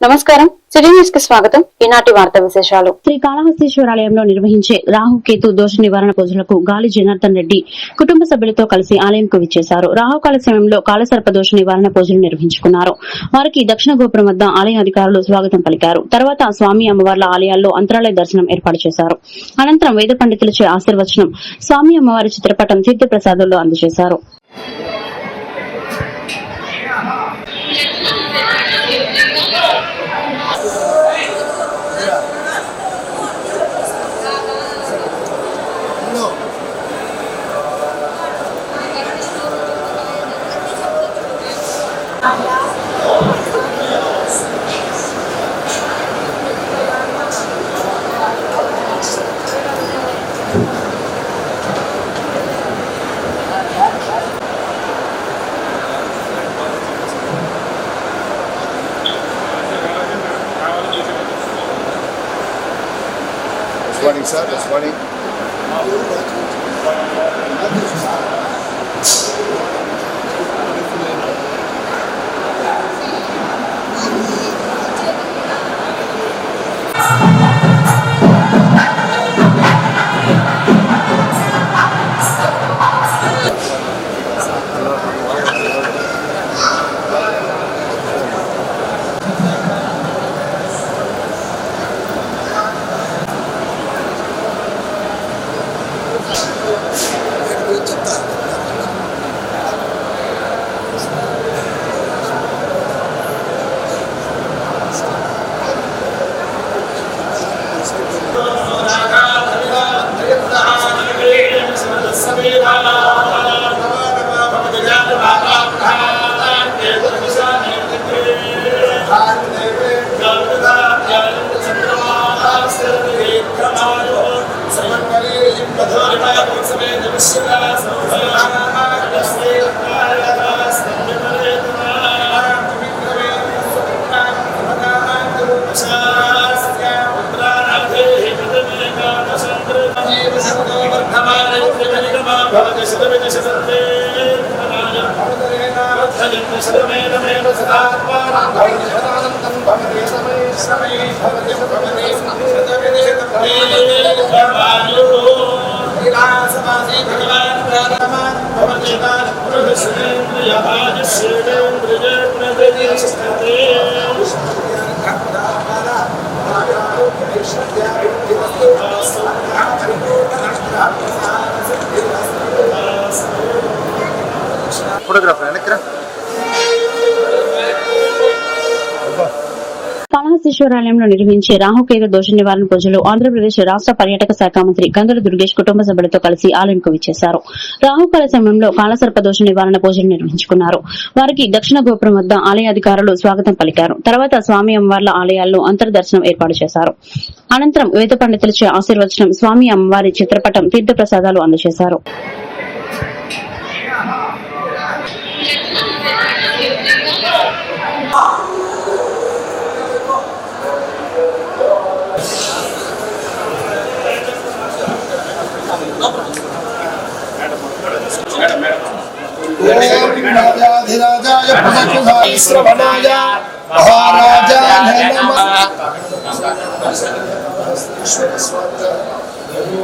నమస్కారం. సిటీ న్యూస్కి స్వాగతం. ఈనాటి వార్తా విశేషాలు. శ్రీ కాళహస్తీశ్వరాలయంలో నిర్వహించే రాహుకేతు దోష నివారణ పూజలకు గాలి జనార్దన్ రెడ్డి కుటుంబ సభ్యులతో కలిసి ఆలయంకు విచ్చేశారు. రాహుకాల సమయంలో కాలసర్ప దోష నివారణ పూజలు నిర్వహించుకున్నారు. వారికి దక్షిణ గోపురం వద్ద ఆలయ అధికారులు స్వాగతం పలికారు. తర్వాత స్వామి అమ్మవార్ల ఆలయాల్లో అంతరాలయ దర్శనం ఏర్పాటు చేశారు. అనంతరం వేద పండితులచే ఆశీర్వచనం స్వామి అమ్మవారి చిత్రపటం తీర్థప్రసాదుల్లో అందజేశారు. running service, running. Amen. ప్రజేంద్రియ సేంద్రియ ప్రజేస్తే ఈశ్వరాలయంలో నిర్వహించే రాహుకేతు దోష నివారణ పూజలు ఆంధ్రప్రదేశ్ రాష్ట్ర పర్యాటక శాఖ మంత్రి గంగుల దుర్గేష్ కుటుంబ సభ్యులతో కలిసి ఆలయంకు విచ్చేశారు. రాహుకాల సమయంలో కాలసర్ప దోష నివారణ పూజలు నిర్వహించుకున్నారు. వారికి దక్షిణ గోపురం వద్ద ఆలయ అధికారులు స్వాగతం పలికారు. తర్వాత స్వామి అమ్మవార్ల ఆలయాల్లో అంతర్దర్శనం ఏర్పాటు చేశారు. అనంతరం వేద పండితులచే ఆశీర్వచనం స్వామి అమ్మవారి చిత్రపటం తీర్థ ప్రసాదాలు అందజేశారు. ఓం రాజాధిరాజాయ ప్రసక్తాయ శ్రవణాయ మహారాజాయ నమః గురు